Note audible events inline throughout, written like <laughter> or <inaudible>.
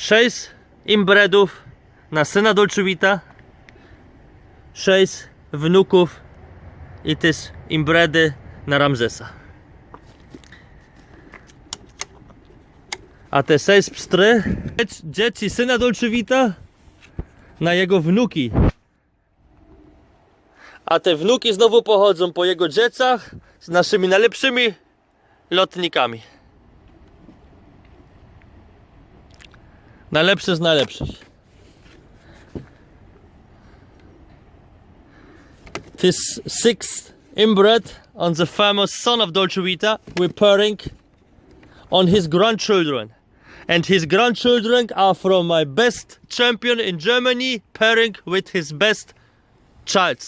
6 imbredów na syna Dolce Vita, 6 wnuków i też imbredy na Ramzesa. A te 6 pstry, dzieci- syna Dolce Vita na jego wnuki. A te wnuki znowu pochodzą po jego dziecach z naszymi najlepszymi lotnikami. Najlepszy z najlepszych. This sixth inbred on the famous son of Dolce Vita, we're pairing on his grandchildren. And his grandchildren are from my best champion in Germany, pairing with his best child.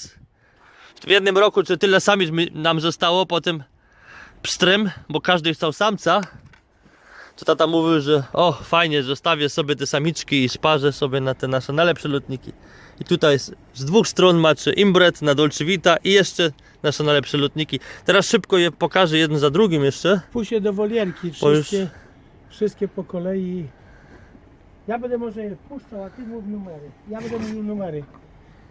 W jednym roku czy tyle samic mi- nam zostało po tym pstrym, bo każdy chciał samca. To tata mówił, że o fajnie, zostawię sobie te samiczki i sparzę sobie na te nasze najlepsze lotniki. I tutaj z, dwóch stron macie imbret na Dolce Vita i jeszcze nasze najlepsze lotniki. Teraz szybko je pokażę jeden za drugim jeszcze. Pójdź się do wolierki, już- wszystkie, wszystkie po kolei. Ja będę może je wpuszczał, a ty mów numery. Ja będę mówił numery.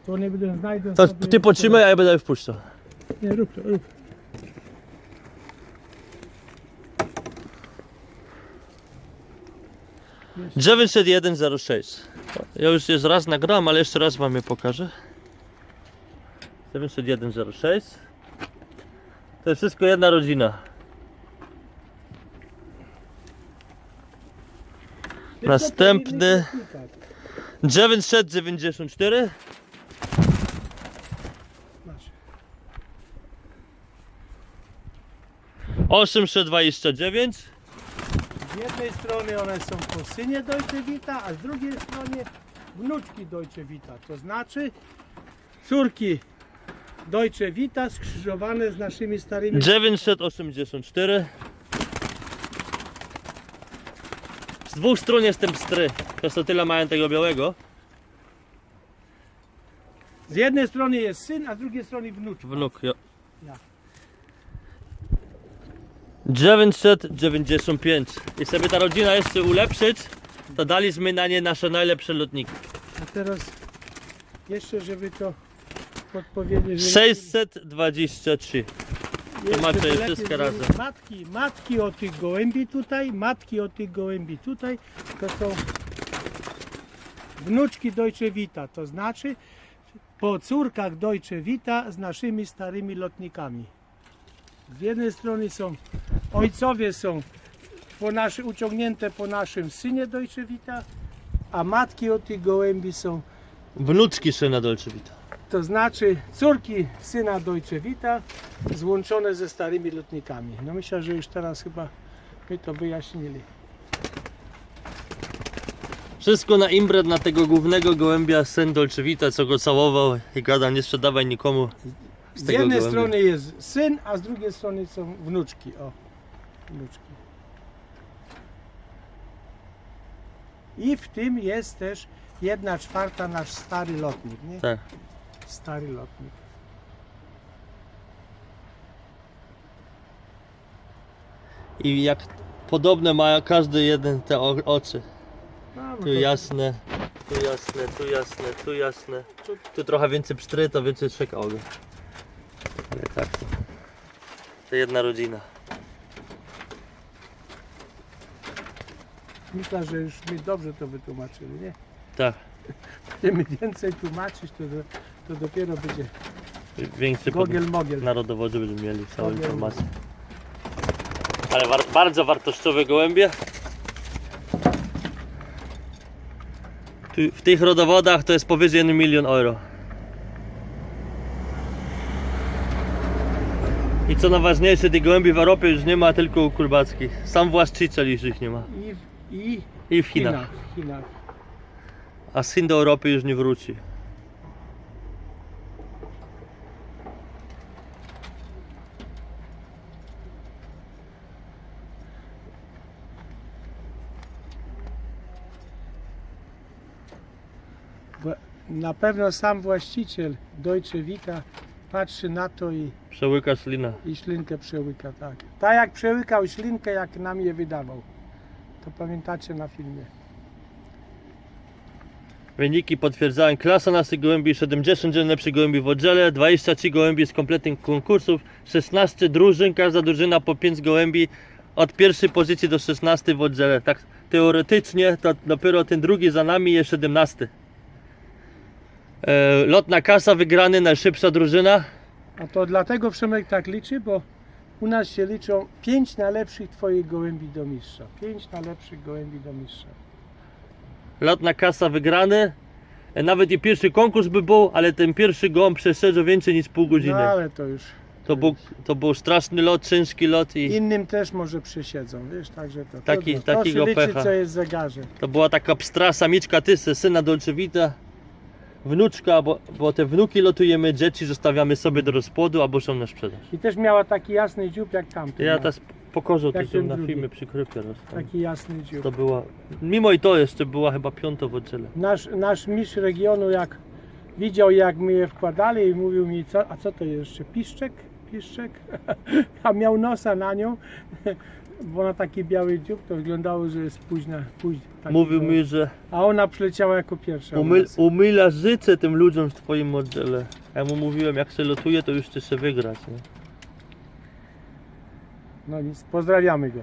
To one będą znajdą To ty potrzymaj, a ja będę je wpuszczał. Nie, rób to, rób. 90106. Ja już jest raz nagrałem, ale jeszcze raz wam je pokażę. 90106. To jest wszystko jedna rodzina. Następny. powinny się klikać. 994. Masz. 829. Z jednej strony one są po synie Deutsche Vita, a z drugiej strony wnuczki Deutsche Vita. To znaczy córki Deutsche Vita skrzyżowane z naszymi starymi 984. Z dwóch stron jest ten pstry. Przez to tyle mają tego białego. Z jednej strony jest syn, a z drugiej strony wnuczka. Wnuk, jo. Ja. 995. I sobie ta rodzina jeszcze ulepszyć, to daliśmy na nie nasze najlepsze lotniki. A teraz jeszcze, żeby to podpowiedzieć, że 623. jeszcze macie lepiej wszystkie razem. Matki, matki od tych gołębi tutaj, matki od tych gołębi tutaj, to są wnuczki Deutsche Vita, to znaczy po córkach Deutsche Vita z naszymi starymi lotnikami. Z jednej strony są ojcowie są po naszy, uciągnięte po naszym synie Deutsche Vita, a matki od tych gołębi są Wnuczki syna Dolce Vita. to znaczy córki syna Deutsche Vita złączone ze starymi lotnikami. No myślę, że już teraz chyba my to wyjaśnili. Wszystko na imbret na tego głównego gołębia syn Dolce Vita, co go całował i gada nie sprzedawaj nikomu. Z Z tego jednej gołębia. strony jest syn, a z drugiej strony są wnuczki. O, I w tym jest też jedna czwarta nasz stary lotnik, nie? Tak. Stary lotnik. I jak podobne ma każdy jeden te o- oczy. No, no Tu jasne, tu jasne, tu jasne, tu jasne. Tu- trochę więcej pstry, to więcej trzech ogon. Ale tak to. To jedna rodzina. Myślę, że już mi dobrze to wytłumaczyli, nie? Tak. <laughs> Będziemy więcej tłumaczyć, to, do- to dopiero będzie Większy gogiel mogiel. narodowodzie będziemy mieli całą Gogiel. informację. Ale war... bardzo wartościowe gołębie. Tu, w tych rodowodach to jest powyżej 1 milion euro. I co najważniejsze, tych gołębi w Europie już nie ma, tylko u Kurbackich. Sam właściciel już ich nie ma. I, i I w Chinach. Chinach. Chinach. A Chin do Europy już nie wróci. Na pewno sam właściciel Deutsche Vita patrzy na to i, Przełyka ślina. i ślinkę przełyka, tak. Tak jak przełykał ślinkę, jak nam je wydawał. To pamiętacie na filmie. Wyniki potwierdzają klasa naszych gołębi, 70 najlepszych gołębi w oddziale, 23 gołębi z kompletnych konkursów, 16 drużyn, każda drużyna po 5 gołębi od pierwszej pozycji do 16 w oddziale. Tak teoretycznie to dopiero ten drugi za nami jest 17. E, lotna kasa wygrany, najszybsza drużyna. A to dlatego Przemek tak liczy, bo u nas się liczą pięć najlepszych twoich gołębi do mistrza. Pięć najlepszych gołębi do mistrza. Lotna kasa wygrany. Nawet i pierwszy konkurs by był, ale ten pierwszy gołąb przeszedł więcej niż pół No godziny. ale to już To był, to był straszny lot, ciężki lot i innym też może przysiedzą, wiesz, także to Taki- trudno. takiego liczyć, pecha. co jest zegarze. to była taka pstra samiczka Tysy, syna Dolczewita, wnuczka, bo, bo te wnuki lotujemy, dzieci zostawiamy sobie do rozpłodu albo są na sprzedaż. I też miała taki jasny dziób jak tamten. Ja ma. teraz pokorzę to Jak są ten na drugi. filmie przy. Taki jasny dziób. To była, mimo i to jeszcze była chyba piąta w oddziale. Nasz, nasz mistrz regionu jak widział jak my je wkładali i mówił mi, co, a co to jest jeszcze, piszczek? Piszczek? <laughs> a miał nosa na nią, bo na taki biały dziób to wyglądało, że jest późna. późna taki Mówił mi, że A ona przyleciała jako pierwsza. u umyl, nas. umyla życie tym ludziom w twoim oddziale. Ja mu mówiłem, jak się lotuje, to już chce się wygrać. Nie? No nic, pozdrawiamy go.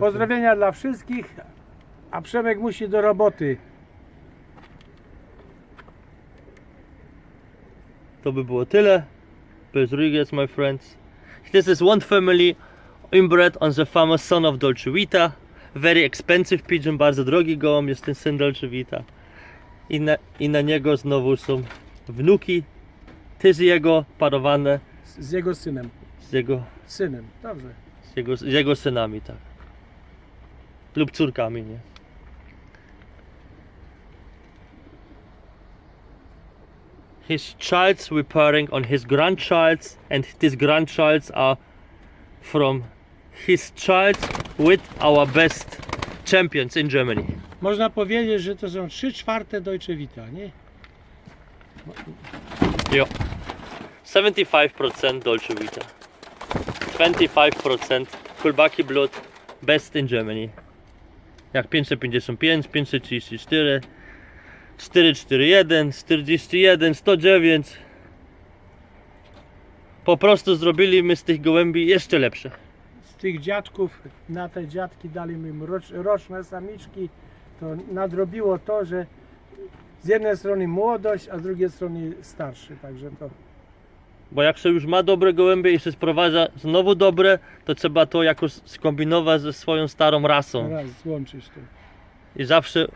Pozdrowienia dla wszystkich, a Przemek musi do roboty. To by było tyle. Rodriguez, my friends. This is one family inbred on the famous son of Dolce Vita. Very expensive pigeon, bardzo drogi gołąb jest ten syn Dolce Vita. I na, I na niego znowu są wnuki. Ty z jego parowane Z, z jego synem. z jego, Synem, dobrze. z jego, z jego synami, tak. Lub córkami, nie? His childs were pairing on his grandchilds, and these grandchilds are from his child with our best champions in Germany. Można powiedzieć, że to są 3 czwarte Deutsche Vita, nie? Yeah. 75% Dolce Vita. 25% Kulbaki Blood, best in Germany. Jak 555, 534, 441, 41, 109. Po prostu zrobiliśmy z tych gołębi jeszcze lepsze. z tych dziadków na te dziadki dali im rocz, roczne samiczki, to nadrobiło to, że z jednej strony młodość, a z drugiej strony starszy, także to Bo jak się już ma dobre gołębie i się sprowadza znowu dobre, to trzeba to jakoś skombinować ze swoją starą rasą. raz złączyć to. I zawsze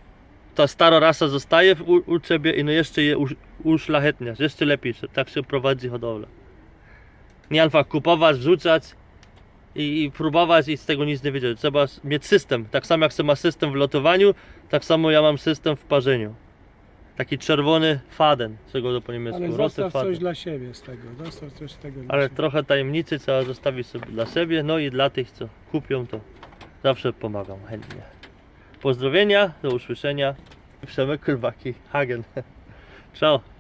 ta stara rasa zostaje u, u ciebie i no jeszcze je usz- uszlachetniasz, jeszcze lepiej, tak się prowadzi hodowlę. Nie einfach kupować, wrzucać i, i próbować i z tego nic nie wiedzieć. Trzeba mieć system. Tak samo jak się ma system w lotowaniu, tak samo ja mam system w parzeniu. Taki czerwony faden, czego to po niemiecku, Ale zostaw faden. coś dla siebie z tego, zostaw coś z tego Ale siebie. trochę tajemnicy trzeba zostawić sobie dla siebie, no i dla tych, co kupią, to zawsze pomagam chętnie. Pozdrowienia, do usłyszenia. Przemek Kulbaki, Hagen. <laughs> Ciao.